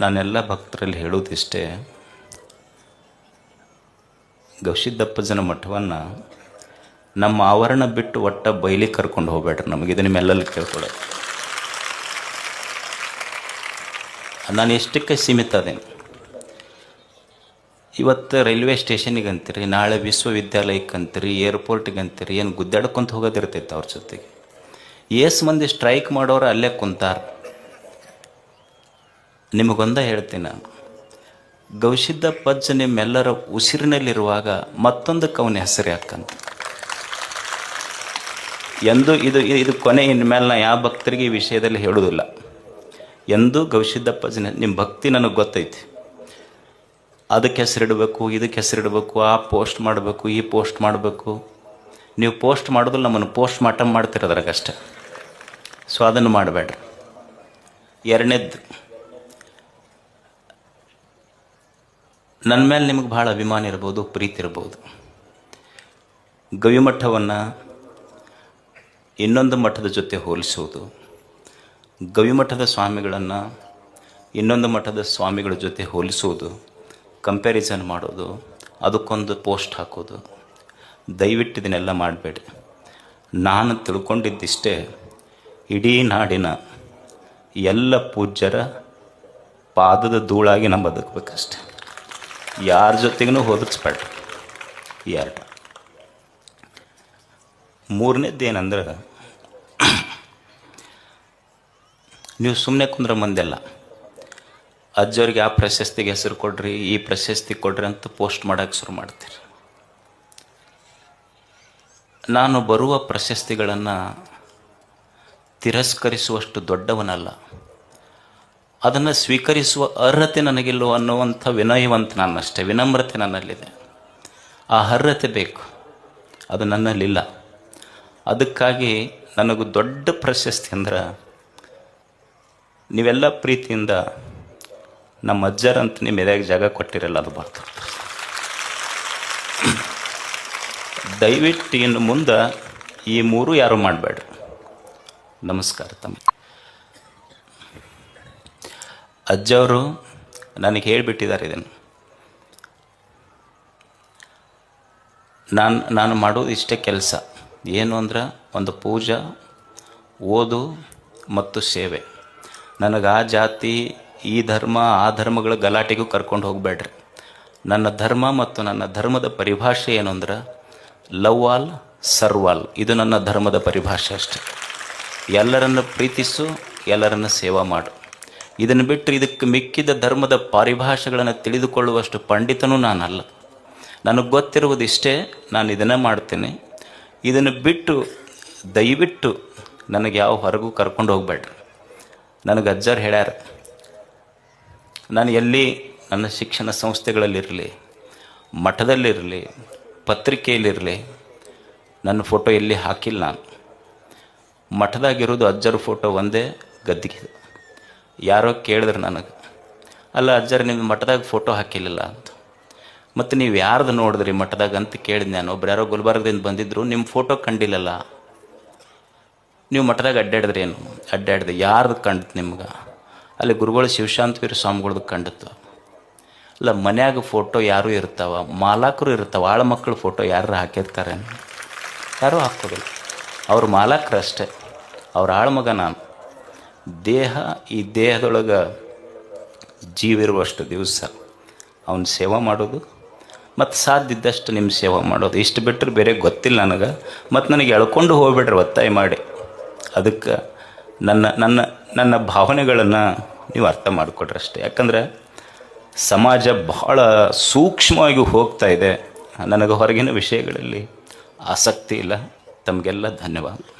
ನಾನೆಲ್ಲ ಭಕ್ತರಲ್ಲಿ ಹೇಳೋದಿಷ್ಟೇ ಗವಿಸಿದ್ದಪ್ಪಜನ ಮಠವನ್ನು ನಮ್ಮ ಆವರಣ ಬಿಟ್ಟು ಒಟ್ಟ ಬೈಲಿ ಕರ್ಕೊಂಡು ಹೋಗ್ಬೇಡ್ರಿ ನಮಗೆ, ಇದು ನಿಮ್ಮೆಲ್ಲಲ್ಲಿ ಕೇಳ್ಕೊಳ್ಳೋದು. ನಾನು ಎಷ್ಟಕ್ಕೆ ಸೀಮಿತ ಅದೇನು? ಇವತ್ತು ರೈಲ್ವೆ ಸ್ಟೇಷನಿಗೆ ಅಂತೀರಿ, ನಾಳೆ ವಿಶ್ವವಿದ್ಯಾಲಯಕ್ಕೆ ಅಂತೀರಿ, ಏರ್ಪೋರ್ಟಿಗೆ ಅಂತೀರಿ, ಏನು ಗುದ್ದಾಡ್ಕೊಂತ ಹೋಗೋದಿರ್ತೈತೆ ಅವ್ರ ಜೊತೆಗೆ. ಏಸು ಮಂದಿ ಸ್ಟ್ರೈಕ್ ಮಾಡೋರು ಅಲ್ಲೇ ಕುಂತಾರ. ನಿಮಗೊಂದ ಹೇಳ್ತೀನಿ ನಾನು. ಪಜ್ ಪಜ್ಜ ನಿಮ್ಮೆಲ್ಲರ ಉಸಿರಿನಲ್ಲಿರುವಾಗ ಮತ್ತೊಂದು ಅವನ ಹೆಸರು ಯಾಕಂತ. ಎಂದು ಇದು ಇದು ಕೊನೆ ಇನ್ಮೇಲೆ ನಾ ಯಾವ ಭಕ್ತರಿಗೆ ಈ ವಿಷಯದಲ್ಲಿ ಹೇಳುವುದಿಲ್ಲ. ಎಂದು ಗೌಶಿದ್ದ ಪಜ್ಜನ ನಿಮ್ಮ ಭಕ್ತಿ ನನಗೆ ಗೊತ್ತೈತಿ. ಅದಕ್ಕೆ ಹೆಸರಿಡಬೇಕು, ಇದಕ್ಕೆ ಹೆಸರಿಡಬೇಕು, ಆ ಪೋಸ್ಟ್ ಮಾಡಬೇಕು, ಈ ಪೋಸ್ಟ್ ಮಾಡಬೇಕು. ನೀವು ಪೋಸ್ಟ್ ಮಾಡೋದು ನಮ್ಮನ್ನು ಪೋಸ್ಟ್ ಮಾಟಮ್ ಮಾಡ್ತಿರೋದ್ರಾಗಷ್ಟೆ. ಸೊ ಅದನ್ನು ಮಾಡಬೇಡ್ರಿ. ಎರಡನೇದ್ದು ನನ್ನ ಮೇಲೆ ನಿಮಗೆ ಭಾಳ ಅಭಿಮಾನ ಇರ್ಬೋದು, ಪ್ರೀತಿ ಇರ್ಬೋದು. ಗವಿಮಠವನ್ನು ಇನ್ನೊಂದು ಮಠದ ಜೊತೆ ಹೋಲಿಸುವುದು ಗವಿಮಠದ ಸ್ವಾಮಿಗಳನ್ನು ಇನ್ನೊಂದು ಮಠದ ಸ್ವಾಮಿಗಳ ಜೊತೆ ಹೋಲಿಸುವುದು ಕಂಪ್ಯಾರಿಸನ್ ಮಾಡೋದು, ಅದಕ್ಕೊಂದು ಪೋಸ್ಟ್ ಹಾಕೋದು. ದಯವಿಟ್ಟು ಇದನ್ನೆಲ್ಲ ಮಾಡಬೇಡಿ. ನಾನು ತಿಳ್ಕೊಂಡಿದ್ದಿಷ್ಟೇ, ಇಡೀ ನಾಡಿನ ಎಲ್ಲ ಪೂಜ್ಯರ ಪಾದದ ಧೂಳಾಗಿ ನಾನು ಬದುಕಬೇಕಷ್ಟೆ. ಯಾರ ಜೊತೆಗೂ ಹೋಲಿಸ್ಬೇಡ ಎರಡು ಮೂರನೇದ್ದು ಏನಂದ್ರೆ ನೀವು ಸುಮ್ಮನೆ ಕುಂದ್ರ ಮಂದೆಲ್ಲ ಅಜ್ಜವ್ರಿಗೆ ಆ ಪ್ರಶಸ್ತಿಗೆ ಹೆಸರು ಕೊಡ್ರಿ, ಈ ಪ್ರಶಸ್ತಿ ಕೊಡ್ರಿ ಅಂತ ಪೋಸ್ಟ್ ಮಾಡೋಕ್ಕೆ ಶುರು ಮಾಡ್ತೀರಿ. ನಾನು ಬರುವ ಪ್ರಶಸ್ತಿಗಳನ್ನು ತಿರಸ್ಕರಿಸುವಷ್ಟು ದೊಡ್ಡವನಲ್ಲ. ಅದನ್ನು ಸ್ವೀಕರಿಸುವ ಅರ್ಹತೆ ನನಗಿಲ್ಲೋ ಅನ್ನುವಂಥ ವಿನಯವಂತ ನಾನಷ್ಟೇ ವಿನಮ್ರತೆ ನನ್ನಲ್ಲಿದೆ. ಆ ಅರ್ಹತೆ ಬೇಕು. ಅದು ನನ್ನಲ್ಲಿಲ್ಲ. ಅದಕ್ಕಾಗಿ ನನಗೂ ದೊಡ್ಡ ಪ್ರಶಸ್ತಿ ಅಂದ್ರೆ ನೀವೆಲ್ಲ ಪ್ರೀತಿಯಿಂದ ನಮ್ಮ ಅಜ್ಜರಂತ ನಿಮ್ಮ ಎದೆಗೆ ಜಾಗ ಕೊಟ್ಟಿರಲ್ಲ, ಅದು ಬರ್ತದೆ ದಯವಿಟ್ಟು ಇನ್ನು ಮುಂದೆ ಈ ಮೂರು ಯಾರು ಮಾಡಬೇಡ್ರಿ? ನಮಸ್ಕಾರ ತಮ್ಮ. ಅಜ್ಜವರು ನನಗೆ ಹೇಳಿಬಿಟ್ಟಿದ್ದಾರೆ ಇದನ್ನು. ನಾನು ನಾನು ಮಾಡೋದು ಇಷ್ಟೇ ಕೆಲಸ. ಏನು ಅಂದ್ರೆ ಒಂದು ಪೂಜಾ, ಓದು ಮತ್ತು ಸೇವೆ. ನನಗೆ ಆ ಜಾತಿ, ಈ ಧರ್ಮ, ಆ ಧರ್ಮಗಳ ಗಲಾಟೆಗೂ ಕರ್ಕೊಂಡು ಹೋಗಬೇಡ್ರಿ. ನನ್ನ ಧರ್ಮ ಮತ್ತು ನನ್ನ ಧರ್ಮದ ಪರಿಭಾಷೆ ಏನು ಅಂದ್ರೆ ಲವ್ ಆಲ್ ಸರ್ವಾಲ್. ಇದು ನನ್ನ ಧರ್ಮದ ಪರಿಭಾಷೆ ಅಷ್ಟೆ. ಎಲ್ಲರನ್ನು ಪ್ರೀತಿಸು, ಎಲ್ಲರನ್ನು ಸೇವಾ ಮಾಡು. ಇದನ್ನು ಬಿಟ್ಟು ಇದಕ್ಕೆ ಮಿಕ್ಕಿದ ಧರ್ಮದ ಪರಿಭಾಷೆಗಳನ್ನು ತಿಳಿದುಕೊಳ್ಳುವಷ್ಟು ಪಂಡಿತನೂ ನಾನಲ್ಲ. ನನಗೆ ಗೊತ್ತಿರುವುದಿಷ್ಟೇ ನಾನು ಇದನ್ನೇ ಮಾಡ್ತೇನೆ. ಇದನ್ನು ಬಿಟ್ಟು, ದಯವಿಟ್ಟು ನನಗೆ ಯಾವ ಹೊರಗೂ ಕರ್ಕೊಂಡು ಹೋಗ್ಬೇಡ್ರಿ. ನನಗೆ ಅಜ್ಜರು ಹೇಳ್ಯಾರ, ನಾನು ಎಲ್ಲಿ ನನ್ನ ಶಿಕ್ಷಣ ಸಂಸ್ಥೆಗಳಲ್ಲಿರಲಿ, ಮಠದಲ್ಲಿರಲಿ, ಪತ್ರಿಕೆಯಲ್ಲಿರಲಿ, ನನ್ನ ಫೋಟೋ ಎಲ್ಲಿ ಹಾಕಿಲ್ಲ ನಾನು. ಮಠದಾಗಿರೋದು ಅಜ್ಜರ ಫೋಟೋ ಒಂದೇ ಗದ್ದಿಗೆ. ಯಾರೋ ಕೇಳಿದ್ರು ನನಗೆ, ಅಲ್ಲ ಅಜ್ಜರ ನಿಮ್ಮ ಮಠದಾಗ ಫೋಟೋ ಹಾಕಿಲ್ಲ ಅಂತ. ಮತ್ತು ನೀವು ಯಾರ್ದು ನೋಡಿದ್ರಿ ಮಠದಾಗ? ಅಂತ ಕೇಳಿದೆ ನಾನು. ಒಬ್ರು ಯಾರೋ ಗುಲ್ಬರ್ಗದಿಂದ ಬಂದಿದ್ರು, ನಿಮ್ಮ ಫೋಟೋ ಕಂಡಿಲ್ಲಲ್ಲ, ನೀವು ಮಠದಾಗ ಅಡ್ಡಾಡಿದ್ರಿ ಏನು? ಅಡ್ಡಾಡಿದೆ, ಯಾರ್ದು ಕಂಡಿತು ನಿಮ್ಗೆ? ಅಲ್ಲಿ ಗುರುಗಳು ಶಿವಶಾಂತವೀರ ಸ್ವಾಮಿಗಳ್ದು ಕಂಡಿತ್ತು. ಅಲ್ಲ, ಮನ್ಯಾಗ ಫೋಟೋ ಯಾರೂ ಇರ್ತಾವ? ಮಾಲಾಕರು ಇರ್ತಾವ, ಆಳ ಮಕ್ಕಳ ಫೋಟೋ ಯಾರು ಹಾಕಿರ್ತಾರೆ? ಯಾರೂ ಹಾಕೋದಿಲ್ಲ, ಅವ್ರ ಮಾಲಾಕರು ಅಷ್ಟೇ ಅವ್ರ ಆಳ್ಮಗ ನಾನು. ದೇಹ, ಈ ದೇಹದೊಳಗೆ ಜೀವಿರುವಷ್ಟು ದಿವಸ ಅವನ ಸೇವೆ ಮಾಡೋದು ಮತ್ತು ಸಾಧ್ಯ ಇದ್ದಷ್ಟು ನಿಮ್ಮ ಸೇವೆ ಮಾಡೋದು. ಇಷ್ಟು ಬಿಟ್ಟರೆ ಬೇರೆ ಗೊತ್ತಿಲ್ಲ ನನಗೆ. ಮತ್ತು ನನಗೆ ಎಳ್ಕೊಂಡು ಹೋಗ್ಬಿಡ್ರಿ ಒತ್ತಾಯ ಮಾಡಿ. ಅದಕ್ಕೆ ನನ್ನ ನನ್ನ ನನ್ನ ಭಾವನೆಗಳನ್ನು ನೀವು ಅರ್ಥ ಮಾಡಿಕೊಡ್ರಿ ಅಷ್ಟೇ. ಯಾಕಂದ್ರೆ ಸಮಾಜ ಬಹಳ ಸೂಕ್ಷ್ಮವಾಗಿ ಹೋಗ್ತಾ ಇದೆ. ನನಗೆ ಹೊರಗಿನ ವಿಷಯಗಳಲ್ಲಿ ಆಸಕ್ತಿ ಇಲ್ಲ. ತಮಗೆಲ್ಲ ಧನ್ಯವಾದ.